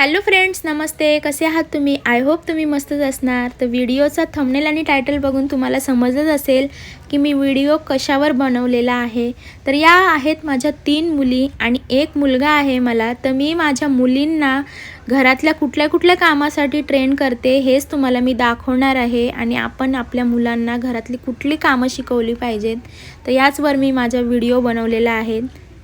Hello friends नमस्ते. कसे आहात तुम्ही? आय होप तुम्ही मस्तच असणार. तर व्हिडिओचा थंबनेल आणि टायटल बघून तुम्हाला समजत असेल की मी व्हिडिओ कशावर बनवलेला आहे. तर या आहेत माझ्या तीन मुली आणि एक मुलगा आहे मला. तर मी माझ्या मुलींना घरातल्या कुठल्या कुठल्या कामासाठी ट्रेन करते हेच तुम्हाला मी दाखवणार आहे आणि आपण आपल्या मुलांना घरातली कुठली कामं शिकवली पाहिजेत. तर याचवर मी माझा व्हिडिओ बनवलेला आहे.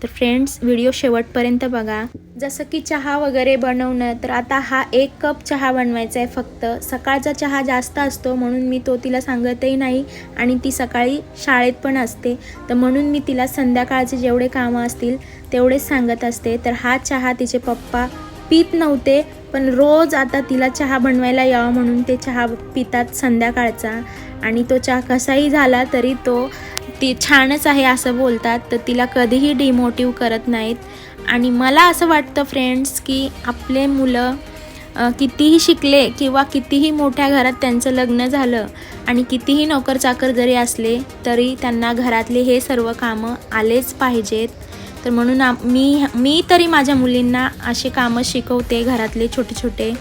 तर फ्रेंड्स व्हिडिओ शेवटपर्यंत बघा. जसं की चहा वगैरे बनवणं तर आता हा एक कप चहा बनवायचा आहे फक्त. सकाळचा चहा जास्त असतो म्हणून मी तो तिला सांगतही नाही आणि ती सकाळी शाळेत पण असते. तर म्हणून मी तिला संध्याकाळचे जेवढे कामं असतील तेवढेच सांगत असते. तर हा चहा तिचे पप्पा पीत नव्हते पण रोज आता तिला चहा बनवायला यावं म्हणून ते चहा पितात संध्याकाळचा. आणि तो चहा कसाही झाला तरी तो ती छानच आहे असं बोलतात तर तिला कधीही डिमोटिव करत नाहीत. आणि मला असं वाटतं फ्रेंड्स की आपले मुलं कितीही शिकले किंवा कितीही मोठ्या घरात त्यांचं लग्न झालं आणि कितीही नोकर चाकर जरी असले तरी त्यांना घरातले हे सर्व कामं आलेच पाहिजेत. तर म्हणून आ- मी मी तरी माझ्या मुलींना असे कामं शिकवते घरातले छोटे छोटे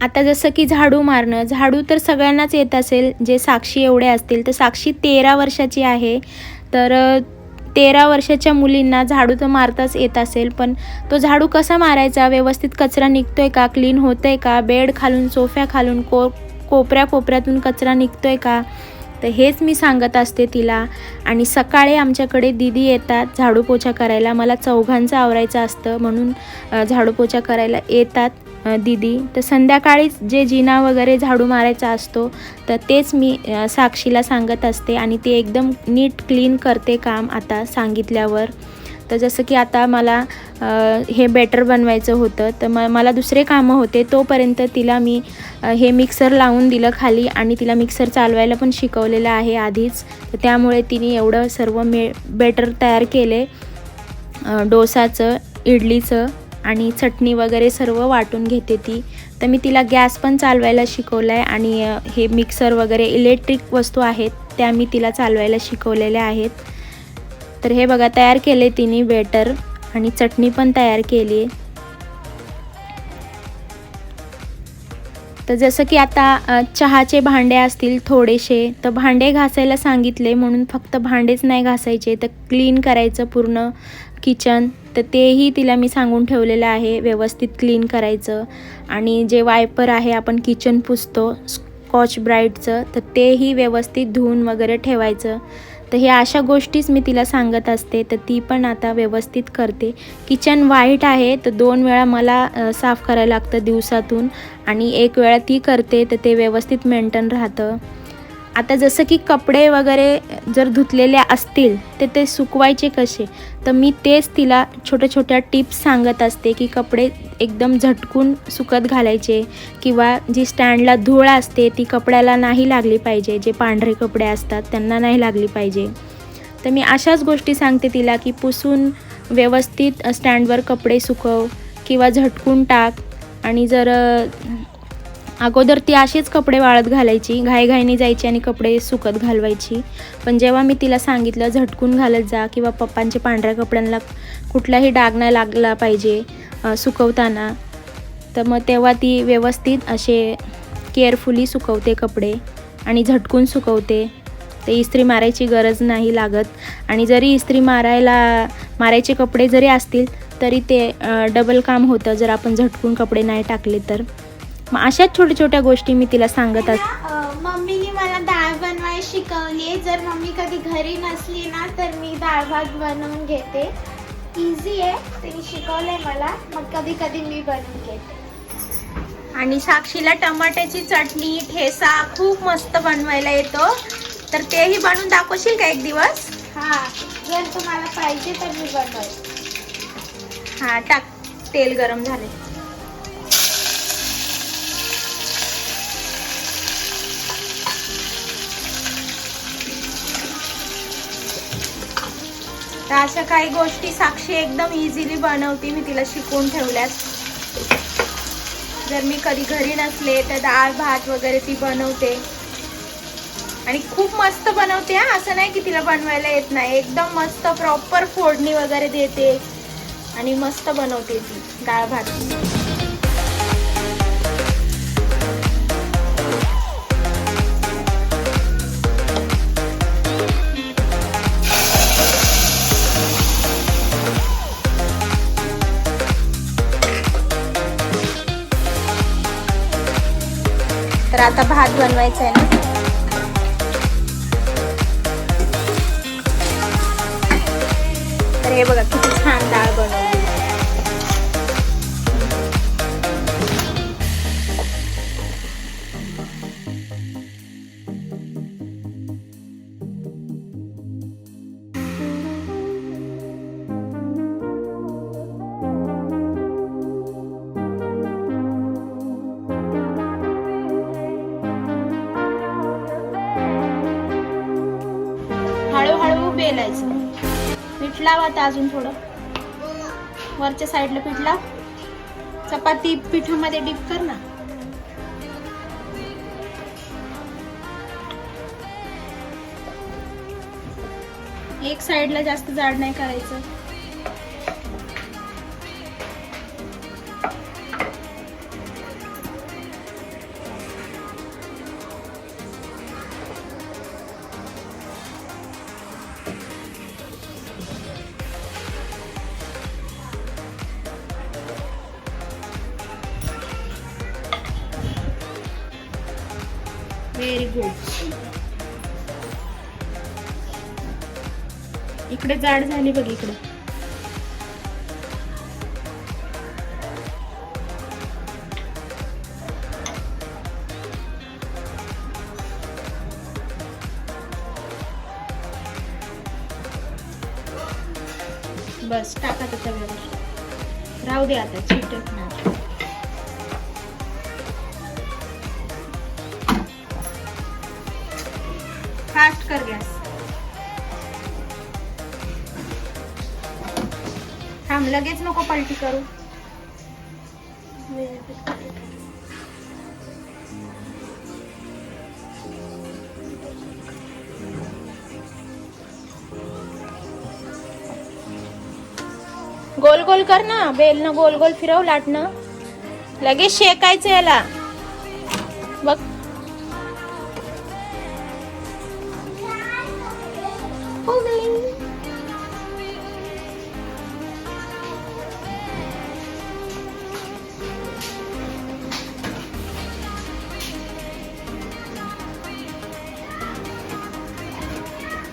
आता जसं की झाडू मारणं झाडू तर सगळ्यांनाच येत असेल जे साक्षी एवढे असतील. तर साक्षी तेरा वर्षाची आहे. तर तेरा वर्षाच्या मुलींना झाडू तर मारताच येत असेल पण तो झाडू कसा मारायचा? व्यवस्थित कचरा निघतोय का? क्लीन होतंय का? बेड खालून सोफ्या खालून को कोपऱ्या कोपऱ्यातून कचरा निघतोय का? तर हेच मी सांगत असते तिला. आणि सकाळी आमच्याकडे दिदी येतात झाडू पोछा करायला. मला चौघांचं आवरायचं असतं म्हणून झाडू पोछा करायला येतात. दीदी. तर संध्याकाळीच जे जिना वगैरे झाडू मारायचा असतो तर तेच मी साक्षीला सांगत असते आणि ती एकदम नीट क्लीन करते काम आता सांगितल्यावर. तर जसं की आता मला हे बेटर बनवायचं होतं तर म मला दुसरे कामं होते तोपर्यंत तिला मी हे मिक्सर लावून दिलं खाली आणि तिला मिक्सर चालवायला पण शिकवलेलं आहे आधीच. तर त्यामुळे तिने एवढं सर्व मे बेटर तयार केले. डोसाचं इडलीचं आणि चटणी वगैरे सर्व वाटून घेते ती. तर मी तिला गॅस पण चालवायला शिकवलं आहे आणि हे मिक्सर वगैरे इलेक्ट्रिक वस्तू आहेत त्या मी तिला चालवायला शिकवलेल्या आहेत. तर हे बघा तयार केले तिने बेटर आणि चटणी पण तयार केली आहे तर जसं की आता चहाचे भांडे असतील थोडेसे तर भांडे घासायला सांगितले म्हणून फक्त भांडेच नाही घासायचे तर क्लीन करायचं पूर्ण किचन तर तेही तिला मी सांगून ठेवलेलं आहे व्यवस्थित क्लीन करायचं. आणि जे वायपर आहे आपण किचन पुसतो स्कॉच ब्राईटचं तर तेही व्यवस्थित धुवून वगैरे ठेवायचं. तर ह्या अशा गोष्टीच मी तिला सांगत असते. तर ती पण आता व्यवस्थित करते. किचन वाईट आहे तर दोन वेळा मला साफ करायला लागतं दिवसातून. आणि एक वेळा ती करते तर ते व्यवस्थित मेंटेन राहतं. आता जसं की कपडे वगैरे जर धुतलेले असतील तर ते सुकवायचे कसे? तर मी तेच तिला छोट्या छोट्या टिप्स सांगत असते की कपडे एकदम झटकून सुकत घालायचे किंवा जी स्टँडला धूळ असते ती कपड्याला नाही लागली पाहिजे जे पांढरे कपडे असतात त्यांना नाही लागली पाहिजे. तर मी अशाच गोष्टी सांगते तिला की पुसून व्यवस्थित स्टँडवर कपडे सुकव किंवा झटकून टाक आणि जर अगोदर ती अशीच कपडे वाळत घालायची घाईघाईने जायची आणि कपडे सुकत घालवायची. पण जेव्हा मी तिला सांगितलं झटकून घालत जा किंवा पप्पांच्या पांढऱ्या कपड्यांना कुठलाही डाग नाही लागला पाहिजे सुकवताना तर मग तेव्हा ती व्यवस्थित असे केअरफुली सुकवते कपडे आणि झटकून सुकवते. ते इस्त्री मारायची गरज नाही लागत. आणि जरी इस्त्री मारायला मारायचे कपडे जरी असतील तरी ते डबल काम होतं जर आपण झटकून कपडे नाही टाकले तर. मग अशाच छोट्या छोट्या गोष्टी मी तिला सांगत असते मम्मीने मला डाळ बनवायला शिकवली. जर मम्मी कधी घरी नसली ना तर मी डाळ भात बनवून घेते. इझी आहे. तिने शिकवलंय मला. मग कधी कधी मी बनवून घेते. आणि साक्षीला टमाट्याची चटणी ठेसा खूप मस्त बनवायला येतो. तर तेही बनवून दाखवशील का एक दिवस? हा. जर तुम्हाला पाहिजे तर मी बनवेल हा टाक. तेल गरम झाले तर अशा काही गोष्टी साक्षी एकदम इझिली बनवते मी तिला शिकवून ठेवल्यात. जर मी कधी घरी नसले तर डाळ भात वगैरे ती बनवते. आणि खूप मस्त बनवते हा. असं नाही की तिला बनवायला येत नाही. एकदम मस्त प्रॉपर फोडणी वगैरे देते आणि मस्त बनवते ती डाळ भात. आता भात बनवायचा आहे. ना तर हे बघा किती लावा आता अजून थोडं. वरच्या साईडला पीठ लाव चपाती पिठामध्ये डीप कर ना. एक साईडला जास्त जाड नाही करायचं. इकडे जाड झाली बघ इकडे. बस टाका त्या तव्यावर राहू दे आता चिटकणार फास्ट कर गॅस. थांब लगेच नको पलटी करू. गोल गोल कर ना बेलनं गोल गोल फिरव लाटणं. लगेच शेकायचं याला.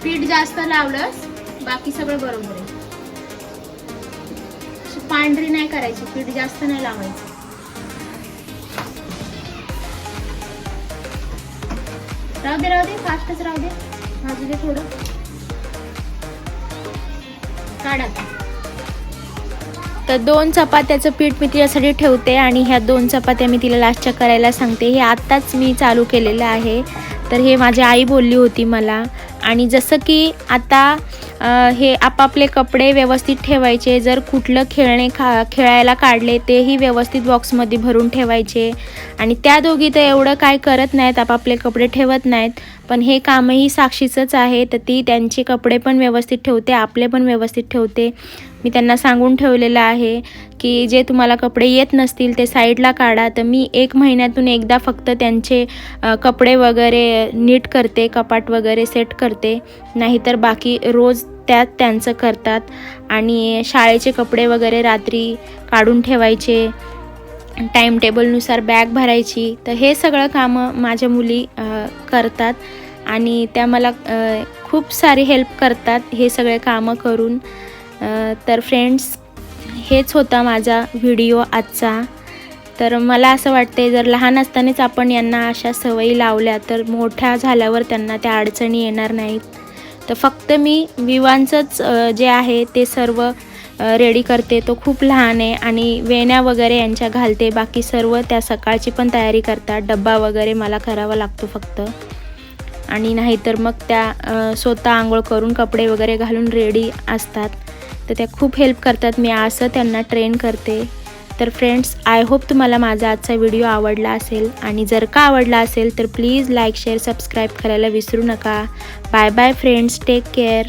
पीठ जास्त लावलंस बाकी सगळं बरोबर आहे. पांढरी नाही करायची पीठ जास्त नाही लावायचं. राहू दे राहू दे फास्टच राहू दे. भाजू दे थोडं. काढा तर दोन चपात्याचं पीठ मी तिच्यासाठी ठेवते आणि ह्या दोन चपात्या मी तिला लास्टच्या करायला सांगते. हे आत्ताच मी चालू केलेलं आहे. तर हे माझी आई बोलली होती मला. आणि जसं की आता हे आपापले कपडे व्यवस्थित ठेवायचे जर कुठलं खेळणे खा खेळायला काढले तेही व्यवस्थित बॉक्समध्ये भरून ठेवायचे. आणि त्या दोघी तर एवढं काय करत नाहीत आपापले कपडे ठेवत नाहीत. पण हे कामही साक्षीचंच आहे तर ती त्यांचे कपडे पण व्यवस्थित ठेवते आपले पण व्यवस्थित ठेवते. मी त्यांना सांगून ठेवलेलं आहे की जे तुम्हाला कपडे येत नसतील ते साईडला काढा. तर मी एक महिन्यातून एकदा फक्त त्यांचे कपडे वगैरे नीट करते कपाट वगैरे सेट करते. नाहीतर बाकी रोज त्यात त्यांचं करतात. आणि शाळेचे कपडे वगैरे रात्री काढून ठेवायचे. टाईम टेबलनुसार बॅग भरायची. तर हे सगळं कामं माझ्या मुली करतात. आणि त्या मला खूप सारी हेल्प करतात हे सगळे कामं करून. तर फ्रेंड्स हेच होता माझा व्हिडिओ आजचा. तर मला असं वाटते जर लहान असतानाच आपण यांना अशा सवयी लावल्या तर मोठ्या झाल्यावर त्यांना त्या अडचणी येणार नाहीत. तर फक्त मी विवांचंच जे आहे ते सर्व रेडी करते. तो खूप लहान आहे आणि वेण्या वगैरे यांच्या घालते. बाकी सर्व त्या सकाळची पण तयारी करतात. डब्बा वगैरे मला करावा लागतो फक्त. आणि नाहीतर मग त्या स्वतः आंघोळ करून कपडे वगैरे घालून रेडी असतात. तर त्या खूप हेल्प करतात. मी असं त्यांना ट्रेन करते. तर फ्रेंड्स आय होप तुम्हाला माझा आजचा व्हिडिओ आवडला असेल. आणि जर का आवडला असेल तर प्लीज लाईक शेअर सबस्क्राईब करायला विसरू नका. Bye bye friends take care